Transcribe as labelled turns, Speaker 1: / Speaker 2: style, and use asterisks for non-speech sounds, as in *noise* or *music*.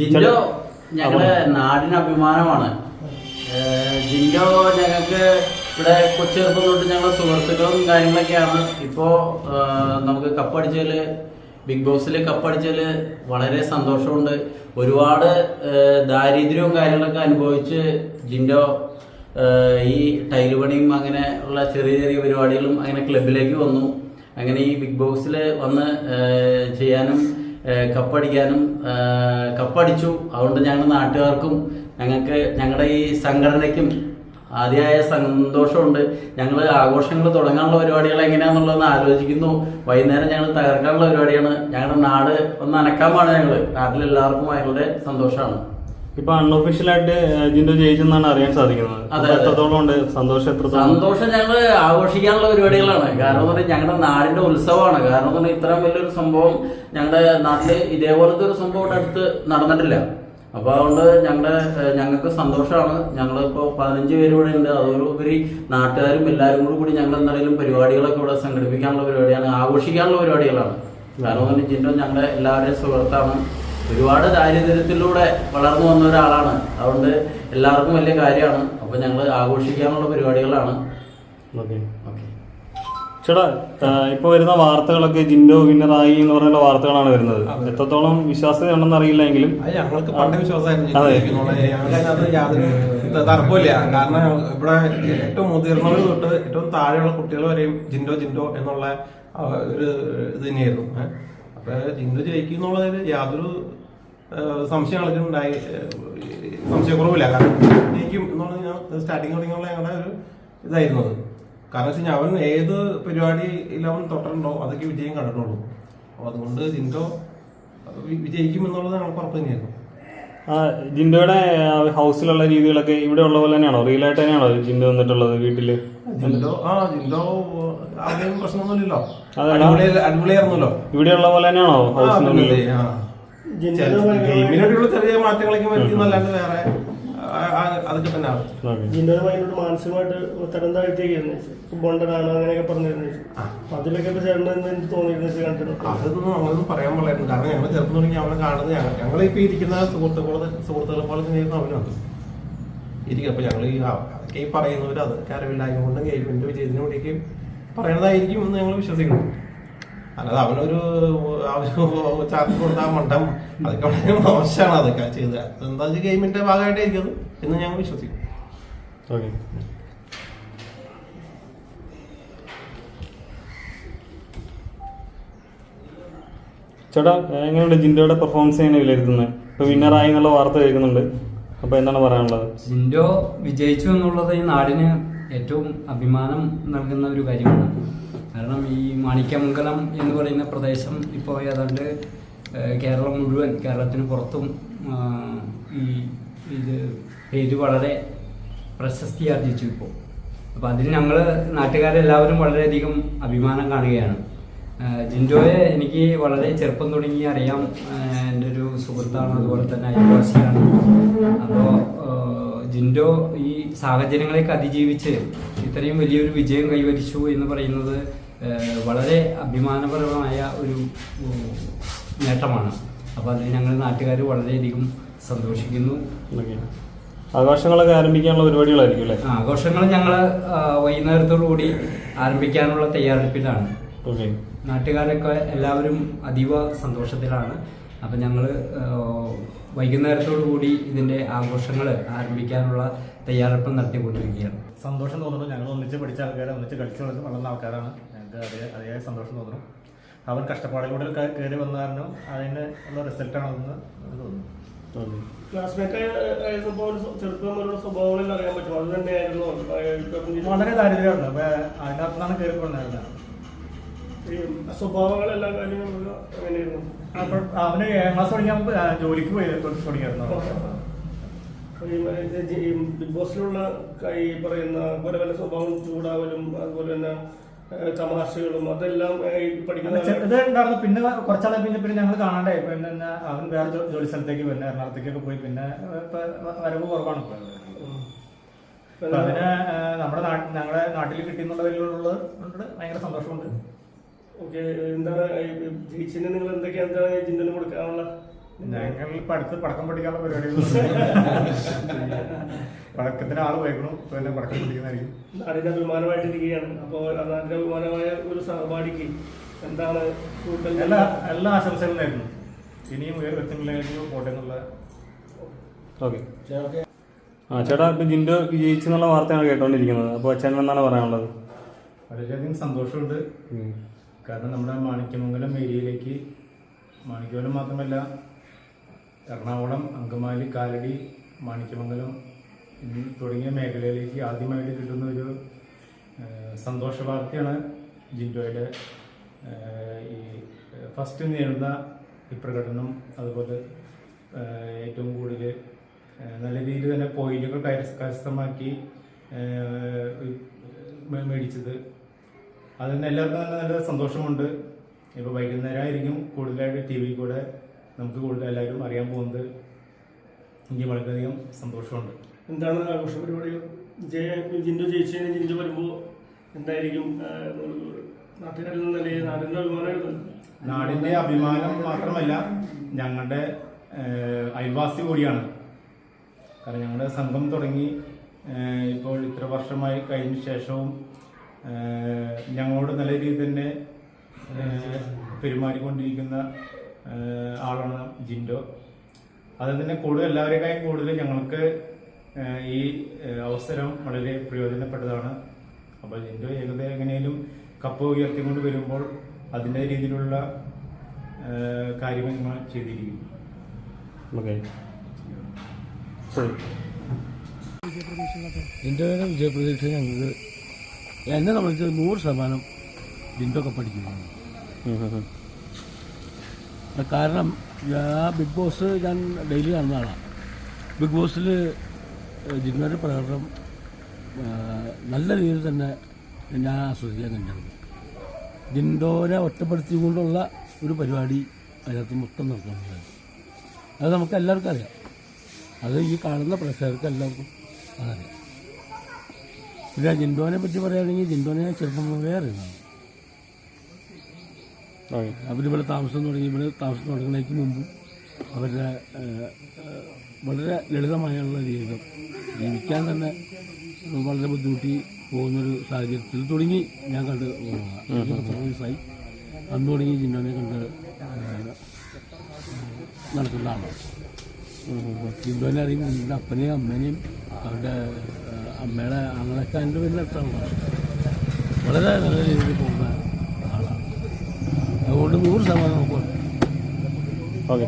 Speaker 1: ജിൻഡോ ഞങ്ങളുടെ നാടിന് അഭിമാനമാണ് ജിൻഡോ ഞങ്ങൾക്ക് ഇവിടെ കൊച്ചെറുപ്പം തൊട്ട് ഞങ്ങളുടെ സുഹൃത്തുക്കളും കാര്യങ്ങളൊക്കെയാണ്. ഇപ്പോ നമുക്ക് കപ്പടിച്ചതിൽ ബിഗ് ബോസിൽ കപ്പടിച്ചതിൽ വളരെ സന്തോഷമുണ്ട്. ഒരുപാട് ദാരിദ്ര്യവും കാര്യങ്ങളൊക്കെ അനുഭവിച്ച് ജിൻഡോ ഈ ടൈൽ പണിയും അങ്ങനെ ഉള്ള ചെറിയ ചെറിയ പരിപാടികളും അങ്ങനെ ക്ലബിലേക്ക് വന്നു. അങ്ങനെ ഈ ബിഗ് ബോസിൽ വന്ന് ചെയ്യാനും കപ്പടിക്കാനും കപ്പടിച്ചു. അതുകൊണ്ട് ഞങ്ങളുടെ നാട്ടുകാർക്കും ഞങ്ങൾക്ക് ഞങ്ങളുടെ ഈ സംഘടനയ്ക്കും ആദ്യമായ സന്തോഷമുണ്ട്. ഞങ്ങൾ ആഘോഷങ്ങൾ തുടങ്ങാനുള്ള പരിപാടികൾ എങ്ങനെയാണെന്നുള്ളതെന്ന് ആലോചിക്കുന്നു. വൈകുന്നേരം ഞങ്ങൾ തകർക്കാനുള്ള പരിപാടിയാണ്. ഞങ്ങളുടെ നാട് ഒന്ന് അനക്കാൻ പാടാണ് ഞങ്ങൾ നാട്ടിലെല്ലാവർക്കും ഭയങ്കര സന്തോഷമാണ്
Speaker 2: ഇപ്പൊ അൺഒഫീഷ്യലായിട്ട് ജിൻഡോ ജയിച്ചെന്നാണ് അറിയാൻ സാധിക്കുന്നത്. എത്രത്തോളം ഉണ്ട്? സന്തോഷം എത്രത്തോളം?
Speaker 1: സന്തോഷം ഞങ്ങൾ ആഘോഷിക്കാനുള്ള പരിപാടികളാണ്. കാരണം എന്ന് പറഞ്ഞാൽ ഞങ്ങളുടെ നാടിന്റെ ഉത്സവമാണ്. കാരണം എന്ന് പറഞ്ഞാൽ ഇത്രയും വലിയൊരു സംഭവം ഞങ്ങളുടെ നാട്ടിൽ ഇതേപോലത്തെ ഒരു സംഭവം അടുത്ത് നടന്നിട്ടില്ല. അപ്പൊ അതുകൊണ്ട് ഞങ്ങളുടെ ഞങ്ങൾക്ക് സന്തോഷമാണ്. ഞങ്ങളിപ്പോ പതിനഞ്ച് പേര് ഇവിടെ ഉണ്ട്. അതോടുപരി നാട്ടുകാരും എല്ലാവരും കൂടി കൂടി ഞങ്ങൾ എന്തായാലും പരിപാടികളൊക്കെ ഇവിടെ സംഘടിപ്പിക്കാനുള്ള പരിപാടിയാണ് ആഘോഷിക്കാനുള്ള പരിപാടികളാണ്. കാരണം എന്ന് പറഞ്ഞാൽ ജിൻഡോ ഞങ്ങളുടെ എല്ലാവരുടെയും സുഹൃത്താണ്. ഒരുപാട് ദാരിദ്ര്യത്തിലൂടെ വളർന്നു വന്ന ഒരാളാണ്. അതുകൊണ്ട് എല്ലാവർക്കും വലിയ കാര്യമാണ്. അപ്പൊ ഞങ്ങൾ ആഘോഷിക്കാനുള്ള പരിപാടികളാണ്.
Speaker 2: ഓക്കെ.
Speaker 1: ഓക്കെ.
Speaker 2: ചേട്ടാ ഇപ്പൊ വരുന്ന വാർത്തകളൊക്കെ ജിൻഡോ വിന്നറായി എന്ന് പറഞ്ഞ വാർത്തകളാണ് വരുന്നത്. എത്രത്തോളം വിശ്വാസ്യത ഉണ്ടെന്ന് അറിയില്ല എങ്കിലും
Speaker 3: ഞങ്ങൾക്ക് പണ്ട് വിശ്വാസമായിരുന്നു. യാതൊരു തർക്കമില്ല കാരണം ഇവിടെ ഏറ്റവും മുതിർന്നവർ തൊട്ട് ഏറ്റവും താഴെയുള്ള കുട്ടികൾ വരെയും ജിൻഡോ ജിൻഡോ എന്നുള്ള ഒരു ഇത് തന്നെയായിരുന്നു. അപ്പൊ ജിൻഡോ ജയിക്കും എന്നുള്ളതിൽ യാതൊരു ഏ, സംശയം ഞങ്ങൾക്ക് ഉണ്ടായി സംശയക്കുറവില്ല. കാരണം എനിക്ക് ഞാൻ സ്റ്റാർട്ടിങ് തുടങ്ങിയുള്ള ഞങ്ങളുടെ ഒരു ഇതായിരുന്നു അത്. കാരണം വെച്ച് കഴിഞ്ഞാൽ അവൻ ഏത് പരിപാടിയിൽ അവൻ തൊട്ടുണ്ടോ അതൊക്കെ വിജയം കണ്ടിട്ടുള്ളൂ. അപ്പോൾ അതുകൊണ്ട് ജിൻഡോ വിജയിക്കും എന്നുള്ളത് ഞങ്ങൾക്ക് ഉറപ്പ് തന്നെയായിരുന്നു.
Speaker 2: ആ, ജിൻഡോയുടെ ഹൗസിലുള്ള രീതികളൊക്കെ ഇവിടെ ഉള്ള പോലെ തന്നെയാണോ? റിയൽ ആയിട്ട് തന്നെയാണോ ജിൻഡോ വന്നിട്ടുള്ളത് വീട്ടിൽ?
Speaker 3: ജിൻഡോ ആ ജിൻഡോ ആരുടെയും പ്രശ്നമൊന്നുമില്ലല്ലോ. അടിപൊളിയായിരുന്നല്ലോ.
Speaker 2: ഇവിടെയുള്ള പോലെ തന്നെയാണോ ഹൗസിനുള്ളിൽ
Speaker 3: ഗെയിമിനോടുള്ള ചെറിയ മാറ്റങ്ങളൊക്കെ വരുത്തി എന്നല്ലാണ്ട് വേറെ അതൊക്കെ തന്നെ ആണ്
Speaker 2: ഓക്കെ
Speaker 4: ജിന്നോട് ഭയങ്കര മാനസികമായിട്ട് തരം താഴ്ത്തിയൊക്കെയായിരുന്നു ബോണ്ടനാണ് അങ്ങനെയൊക്കെ പറഞ്ഞിരുന്നു അപ്പൊ അതിലൊക്കെ തോന്നിയിരുന്നു
Speaker 3: അതൊന്നും അങ്ങനൊന്നും പറയാൻ പാടില്ലായിരുന്നു. കാരണം ഞങ്ങൾ ചെറുപ്പം തുടങ്ങി അവനെ കാണുന്നത് ഞങ്ങൾ ഇപ്പൊ ഇരിക്കുന്ന സുഹൃത്തുക്കളെ സുഹൃത്തുക്കളെ പോലെ തന്നെയായിരുന്നു അവനും അത് ഇരിക്കും. അപ്പൊ ഞങ്ങൾ ഈ അതൊക്കെ ഈ പറയുന്നവർ അതൊക്കെ അറിവില്ലായ്മ കൊണ്ടും ഗെയിമിന്റെ വിജയത്തിന് വേണ്ടിയൊക്കെ പറയണതായിരിക്കും എന്ന് ഞങ്ങൾ വിശ്വസിക്കുന്നു. അല്ലാതെ അവനൊരു ചാർജ് കൊടുത്താൽ മണ്ടം. അതൊക്കെ വളരെ മോശമാണ് അതൊക്കെ ചെയ്തത്. എന്താ വെച്ചാൽ ഗെയിമിന്റെ ഭാഗമായിട്ടായിരിക്കും ഇരിക്കുന്നത് എന്ന് ഞങ്ങൾ വിശ്വസിക്കും
Speaker 2: ഓക്കെ. ചേട്ടാ എങ്ങനെയുണ്ട് ജിൻഡോയുടെ പെർഫോമൻസ് എങ്ങനെ വിലയിരുത്തുന്നത് ഇപ്പൊ വിന്നറായി എന്നുള്ള വാർത്ത കേൾക്കുന്നുണ്ട്. അപ്പൊ എന്താണ് പറയാനുള്ളത്?
Speaker 5: ജിൻഡോ വിജയിച്ചു എന്നുള്ളത് ഈ നാടിന് ഏറ്റവും അഭിമാനം നൽകുന്ന ഒരു കാര്യമാണ്. കാരണം ഈ മാണിക്യമംഗലം എന്ന് പറയുന്ന പ്രദേശം ഇപ്പോൾ ഏതാണ്ട് കേരളം മുഴുവൻ കേരളത്തിന് പുറത്തും ഈ ഇത് പേര് വളരെ പ്രശസ്തി ആർജിച്ചു ഇപ്പോൾ. അപ്പോൾ അതിൽ ഞങ്ങൾ നാട്ടുകാരെല്ലാവരും വളരെയധികം അഭിമാനം കാണുകയാണ്. ജിൻഡോയെ എനിക്ക് വളരെ ചെറുപ്പം തുടങ്ങി അറിയാം. എന്റെ ഒരു സുഹൃത്താണ് അതുപോലെ തന്നെ അയൽവാസിയാണ്. അപ്പോൾ ജിൻഡോ ഈ സാഹചര്യങ്ങളെയൊക്കെ അതിജീവിച്ച് ഇത്രയും വലിയൊരു വിജയം കൈവരിച്ചു എന്ന് പറയുന്നത് വളരെ അഭിമാനപരമായ ഒരു നേട്ടമാണ്. അപ്പോൾ അതിൽ ഞങ്ങൾ നാട്ടുകാർ വളരെയധികം സന്തോഷിക്കുന്നു.
Speaker 2: ഓക്കെ. ആഘോഷങ്ങളൊക്കെ ആരംഭിക്കാനുള്ള പരിപാടികളായിരിക്കും അല്ലേ?
Speaker 5: ആഘോഷങ്ങൾ ഞങ്ങൾ വൈകുന്നേരത്തോടു കൂടി ആരംഭിക്കാനുള്ള തയ്യാറെടുപ്പിലാണ്.
Speaker 2: ഓക്കെ.
Speaker 5: നാട്ടുകാരൊക്കെ എല്ലാവരും അതീവ സന്തോഷത്തിലാണ്. അപ്പം ഞങ്ങൾ വൈകുന്നേരത്തോടു കൂടി ഇതിന്റെ ആഘോഷങ്ങൾ ആരംഭിക്കാനുള്ള തയ്യാറെടുപ്പ് നടത്തിക്കൊണ്ടിരിക്കുകയാണ്.
Speaker 6: സന്തോഷം തോന്നുന്നു ഞങ്ങൾ ഒന്നിച്ച് പഠിച്ച ആൾക്കാരെ ഒന്നിച്ച് കളിച്ച് വളർന്ന ആൾക്കാരാണ്. ഞങ്ങൾക്ക് അതേ അതേ സന്തോഷം തോന്നുന്നു. അവൻ കഷ്ടപ്പാടിലൂടെ കയറി വന്ന കാരണം അതിന് ഉള്ള റിസൾട്ട് ആണെന്ന് തോന്നുന്നു. വളരെ ദാരിദ്ര്യമാണ്. അപ്പൊ അതിനകത്ത് നിന്നാണ് കയറി അവന് ഏഴാം ക്ലാസ് തുടങ്ങിയാൽ ജോലിക്ക് പോയി തുടങ്ങിയായിരുന്നു
Speaker 4: ബിഗ് ബോസിലുള്ള ഈ പറയുന്ന പല പല സ്വഭാവം ചൂടാവലും അതുപോലെ തന്നെ തമാശകളും അതെല്ലാം
Speaker 6: പഠിക്കുന്നത് പിന്നെ കുറച്ചാളെ പിന്നെ പിന്നെ ഞങ്ങൾ കാണണ്ടേ? പിന്നെ അവൻ വേറെ ജോലി സ്ഥലത്തേക്ക് പിന്നെ എറണാകുളത്തേക്കൊക്കെ പോയി. പിന്നെ വരവ് കുറവാണ് ഇപ്പൊ. അതിന് നമ്മുടെ ഞങ്ങളെ ഞങ്ങളുടെ നാട്ടിൽ കിട്ടിയെന്നുള്ളതിലുള്ള കൊണ്ട് ഭയങ്കര സന്തോഷമുണ്ട്.
Speaker 4: ഓക്കെ എന്താണ് ഈ ജയിച്ചിന് നിങ്ങൾ എന്തൊക്കെയാണ് എന്താണ് ജിന്ദന് കൊടുക്കാനുള്ള?
Speaker 6: ഞങ്ങൾ പഠിത്തം പഠിക്കാനുള്ള പടക്കം പൊട്ടിക്കാനുള്ള പരിപാടികളുണ്ട് *laughs* പടക്കത്തിന് ആൾ പോയിക്കണം ഇപ്പൊ എല്ലാം പടക്കം പൊട്ടിക്കുന്നതായിരിക്കും
Speaker 4: നാടിന്റെ അഭിമാനമായിട്ടിരിക്കുകയാണ്. അപ്പോൾ നാടിന്റെ അഭിമാനമായ ഒരു സഹപാഠിക്ക് എന്താണ്
Speaker 6: എല്ലാ എല്ലാ ആശംസകളും നേരുന്നു. ഇനിയും ഉയർത്തുന്നില്ലെങ്കിൽ പോട്ടെ എന്നുള്ള
Speaker 2: ഓക്കെ. ആ ചേട്ടാ ഇപ്പൊ ജിൻഡോ വിജയിച്ചു എന്നുള്ള വാർത്തയാണ് കേട്ടോണ്ടിരിക്കുന്നത്. അപ്പോൾ അച്ഛൻ എന്താണ് പറയാനുള്ളത്?
Speaker 6: വളരെയധികം സന്തോഷമുണ്ട്. കാരണം നമ്മുടെ മാണിക്യമംഗലം ഏരിയയിലേക്ക് മാണിക്യമംഗലം മാത്രമല്ല എറണാകുളം അങ്കമാലി കാലടി മാണിക്യമംഗലം എന്നീ തുടങ്ങിയ മേഖലയിലേക്ക് ആദ്യമായിട്ട് കിട്ടുന്ന ഒരു സന്തോഷ വാർത്തയാണ് ജിൻഡോയുടെ ഈ ഫസ്റ്റ് നേടുന്ന ഈ പ്രകടനം. അതുപോലെ ഏറ്റവും കൂടുതൽ നല്ല രീതിയിൽ തന്നെ പോയിന്റുകൾ കരസ്ഥമാക്കി മേടിച്ചത്. അതിന് എല്ലാവർക്കും നല്ല നല്ല സന്തോഷമുണ്ട്. ഇപ്പോൾ വൈകുന്നേരമായിരിക്കും കൂടുതലായിട്ട് ടി വി കൂടെ നമുക്ക് കൂടുതൽ എല്ലാവരും അറിയാൻ പോകുന്നത്. എനിക്ക് വളരെയധികം സന്തോഷമുണ്ട്.
Speaker 4: എന്താണ് ആഘോഷ പരിപാടികൾ? ജയ ജിൻഡു ജയിച്ചതിന് ജിൻഡു വരുമ്പോൾ എന്തായിരിക്കും നിലയിൽ നാടിന്റെ
Speaker 6: അഭിമാനം മാത്രമല്ല ഞങ്ങളുടെ അയൽവാസി കൂടിയാണ്. കാരണം ഞങ്ങളുടെ സംഘം തുടങ്ങി ഇപ്പോൾ ഇത്ര വർഷമായി കഴിഞ്ഞ ശേഷവും ഞങ്ങളോട് നല്ല രീതിയിൽ തന്നെ പെരുമാറിക്കൊണ്ടിരിക്കുന്ന ആളാണ് ജിൻഡോ. അത് തന്നെ കൂടുതൽ എല്ലാവരെക്കാളും കൂടുതൽ ഞങ്ങൾക്ക് ഈ അവസരം വളരെ പ്രയോജനപ്പെട്ടതാണ്. അപ്പോൾ എന്റെ ഏകദേശം എങ്ങനെയും കപ്പ് ഉയർത്തിക്കൊണ്ട് വരുമ്പോൾ അതിന്റെ രീതിയിലുള്ള കാര്യങ്ങൾ ഞങ്ങൾ ചെയ്തിരിക്കും.
Speaker 2: ശരി.
Speaker 7: വിജയപ്രതീക്ഷ ഞങ്ങൾക്ക് എന്നെ സംബന്ധിച്ച് നൂറ് ശതമാനം ജിൻഡോ
Speaker 2: ഉം.
Speaker 7: കാരണം ഞാൻ ബിഗ് ബോസ് ഞാൻ ഡെയിലി കാണുന്ന ആളാണ് ബിഗ് ബോസിൽ ജിൻഡോയുടെ പ്രകടനം നല്ല രീതിയിൽ തന്നെ ഞാൻ ആസ്വദിക്കാൻ കഴിഞ്ഞിരുന്നു ജിൻഡോനെ ഒറ്റപ്പെടുത്തിക്കൊണ്ടുള്ള ഒരു പരിപാടി അതിനകത്ത് മൊത്തം നടക്കുന്നുണ്ട്. അത് നമുക്ക് എല്ലാവർക്കും അറിയാം. അത് ഈ കാണുന്ന പ്രേക്ഷകർക്ക് എല്ലാവർക്കും അതറിയാം. പിന്നെ ജിൻഡോനെ പറ്റി പറയുകയാണെങ്കിൽ ജിൻഡോനെ ചെറുപ്പം മുതലേ അറിയുന്നതാണ്. അവരിവിടെ താമസം തുടങ്ങി ഇവിടെ താമസം തുടങ്ങുന്നതിന് മുമ്പും അവരുടെ വളരെ ലളിതമായുള്ള ജീവിതം. ജീവിക്കാൻ തന്നെ വളരെ ബുദ്ധിമുട്ടി പോകുന്നൊരു സാഹചര്യത്തിൽ തുടങ്ങി ഞാൻ കണ്ട് സർവീസായി വയസ്സായി അന്ന് തുടങ്ങി ജിന്നോനെ കണ്ട് നടക്കുന്ന ആളാണ് ജിന്നോനെ അറിയും എന്റെ അപ്പനെയും അമ്മേനെയും അവരുടെ അമ്മയുടെ അങ്ങനെയൊക്കെ എന്റെ പേരിൽ അടുത്താണ് വളരെ നല്ല രീതിയിൽ പോകുന്ന അതുകൊണ്ട് നൂറ് ശതമാനം നോക്കുക
Speaker 2: ഓക്കെ.